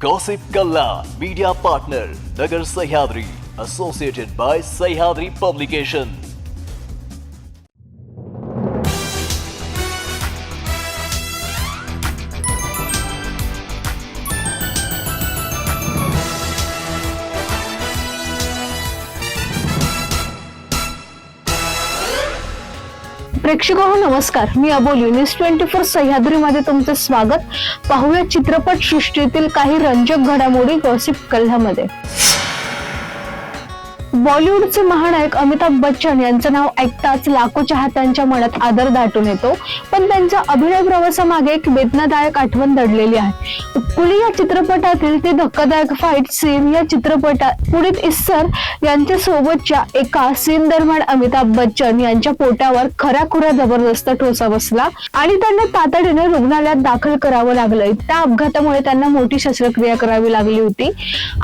Gossip Kalla Media Partner Nagar Sahyadri Associated by Sahyadri Publication प्रेक्षक हो नमस्कार. मी अबोली. न्यूज ट्वेंटी फोर सह्याद्रीमध्ये तुमचं स्वागत. पाहूया चित्रपट सृष्टीतील काही रंजक घडामोडी गॉसिप कल्ह्यामध्ये बॉलिवूडचे महानायक अमिताभ बच्चन यांचं नाव ऐकताच लाखो चाहत्यांच्या मनात आदर दाटून येतो. पण त्यांच्या अभिनय प्रवासामागे एक वेदनादायक आठवण दडलेली आहे. कुली या चित्रपटातील ते धक्कादायक फाईट सीन या चित्रपटात पुढील इस्सर यांच्या सोबतच्या एका सीन दरम्यान अमिताभ बच्चन यांच्या पोटावर खऱ्याखुऱ्या जबरदस्त ठोसा बसला आणि त्यांना तातडीने रुग्णालयात दाखल करावं लागलं त्या अपघातामुळे त्यांना मोठी शस्त्रक्रिया करावी लागली होती.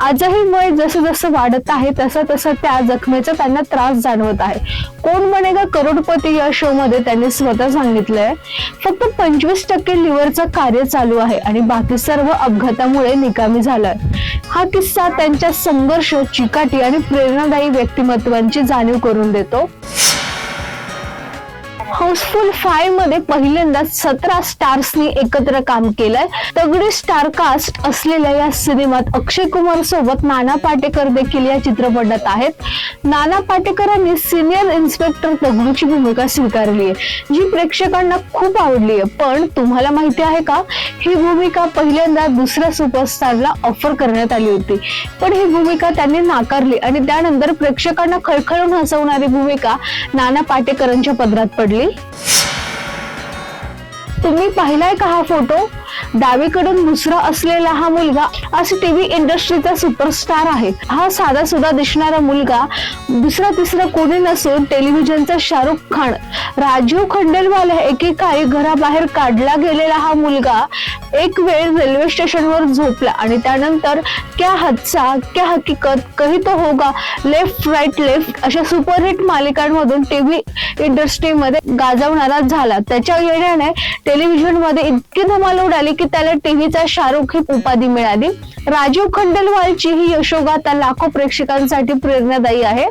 आजही वय जसं जसं वाढत आहे तसं तसं त्या जखमेचा त्यांना त्रास जाणवत आहे. कोण बनेगा करोडपती या शो मध्ये त्यांनी स्वतः सांगितलंय फक्त पंचवीस टक्के लिव्हरचं कार्य चालू आहे आणि बाकी सर्व अपघातामुळे निकामी झालाय. हा किस्सा त्यांच्या संघर्ष चिकाटी आणि प्रेरणादायी व्यक्तिमत्वांची जाणीव करून देतो. हाऊसफुल फायमध्ये पहिल्यांदाच सतरा स्टार्सनी एकत्र काम केलंय. तगडी स्टार कास्ट असलेल्या या सिनेमात अक्षय कुमार सोबत नाना पाटेकर देखील या चित्रपटात आहेत. नाना पाटेकरांनी सिनियर इन्स्पेक्टर दगडूची भूमिका स्वीकारली आहे जी प्रेक्षकांना खूप आवडली आहे. पण तुम्हाला माहिती आहे का ही भूमिका पहिल्यांदा दुसऱ्या सुपरस्टारला ऑफर करण्यात आली होती. पण ही भूमिका त्यांनी नाकारली आणि त्यानंतर प्रेक्षकांना खळखळून हसवणारी भूमिका नाना पाटेकरांच्या पदरात पडली. तुम्ही पाहिलाय का हा फोटो? डावीकडून दुसरा असलेला हा मुलगा आज टीव्ही इंडस्ट्रीचा सुपरस्टार आहे. हा साधा सुद्धा दिसणारा मुलगा दुसरा तिसरा कोणी नसून टेलिव्हिजनचा शाहरुख खान राजीव खंडेलवाल एकेकाळी घराबाहेर काढला गेलेला हा मुलगा एक वेळ रेल्वे स्टेशनवर झोपला आणि त्यानंतर क्या हादसा क्या हकीकत कही तो होगा लेफ्ट राईट लेफ्ट अशा सुपरहिट मालिकांमधून टीव्ही इंडस्ट्रीमध्ये गाजवणारा झाला. त्याच्या येण्याने टेलिव्हिजनमध्ये इतकी धमाल उडाली की त्याला टीव्हीचा शाहरुख ही उपाधी मिळाली. राजीव खंडेलवालची ही यशोगाथा लाखो प्रेक्षकांसाठी प्रेरणादायी आहे.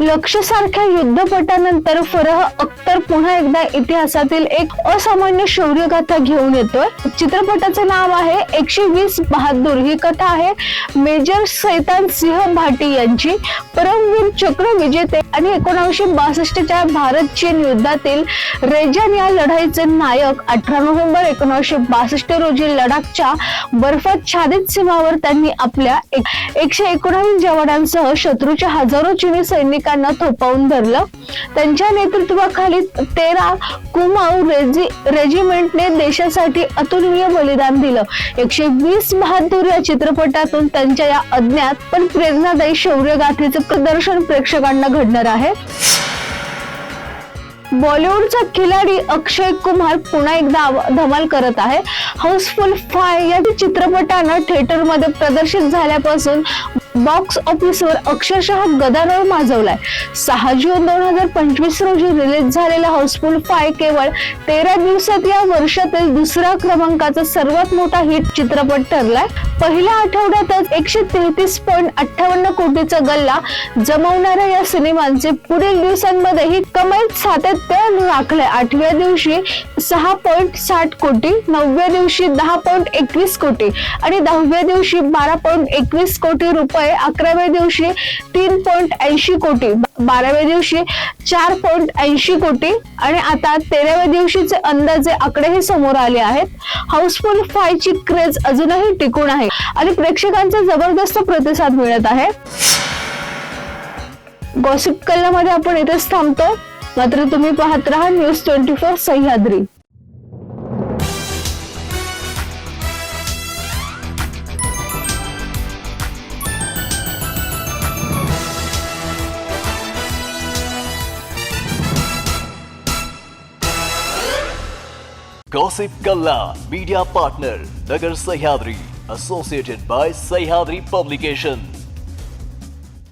लक्ष्यसारख्या युद्धपटानंतर फरह अख्तर पुन्हा एकदा इतिहासातील एक असामान्य शौर्यगाथा घेऊन येतोय. चित्रपटाचं नाव आहे एकशे वीस बहादूर. ही कथा आहे मेजर सैतान सिंह भाटी यांची. परमवीर चक्र विजेते आणि एकोणीसशे बासष्टच्या भारत चीन युद्धातील रेजन या लढाईचे नायक अठरा नोव्हेंबर एकोणीसशे बासष्ट रोजी लडाखच्या बर्फाच्छादित सीमावर त्यांनी आपल्या एक- एकशे एकोणावीस जवानांसह शत्रूच्या हजारो चिनी सैनिक सैनिकांना थोपावून धरलं. त्यांच्या नेतृत्वाखाली तेरा कुमाऊ रेजि रेजिमेंटने देशासाठी अतुलनीय बलिदान दिलं. एकशे वीस बहादूर या चित्रपटातून त्यांच्या या अज्ञात पण प्रेरणादायी शौर्यगाथेचं प्रदर्शन प्रेक्षकांना घडणार आहे. बॉलिवूडचा खिलाडी अक्षय कुमार पुन्हा एकदा धमाल करत आहे. हाऊसफुल फाय या चित्रपटानं थिएटरमध्ये प्रदर्शित झाल्यापासून बॉक्स ऑफिसवर अक्षरशः गदारोळ माजवलाय. सहा जून दोन हजार पंचवीस रोजी रिलीज झालेला हाऊसफुल फाय केवळ तेरा दिवसात या वर्षातील दुसरा क्रमांकाचा सर्वात मोठा हिट चित्रपट ठरलाय. पहिल्या आठवड्यातच एकशे तेहतीस पॉईंट अठ्ठावन्न कोटीचा गल्ला जमवणाऱ्या या सिनेमांचे पुढील दिवसांमध्येही कमाईत सातत्य राखलंय. आठव्या दिवशी सहा पॉईंट साठ कोटी नवव्या दिवशी दहा पॉईंट एकवीस कोटी आणि दहाव्या दिवशी बारा पॉईंट एकवीस कोटी रुपये अकराव्या दिवशी तीन पॉईंट ऐंशी कोटी बाराव्या दिवशी चार पॉईंट ऐंशी कोटी आणि आता तेराव्या दिवशीचे अंदाजे आकडेही समोर आले आहेत. हाऊसफुल फायची क्रेज अजूनही टिकून आहे आणि प्रेक्षकांचा जबरदस्त प्रतिसाद मिळत आहे. गॉसिप कल्लामध्ये आपण इथेच थांबतो. मात्र तुम्ही पाहत राहा news twenty four Sahyadri. Gossip Kalla, media partner, Nagar Sahyadri, associated by Sahyadri Publications.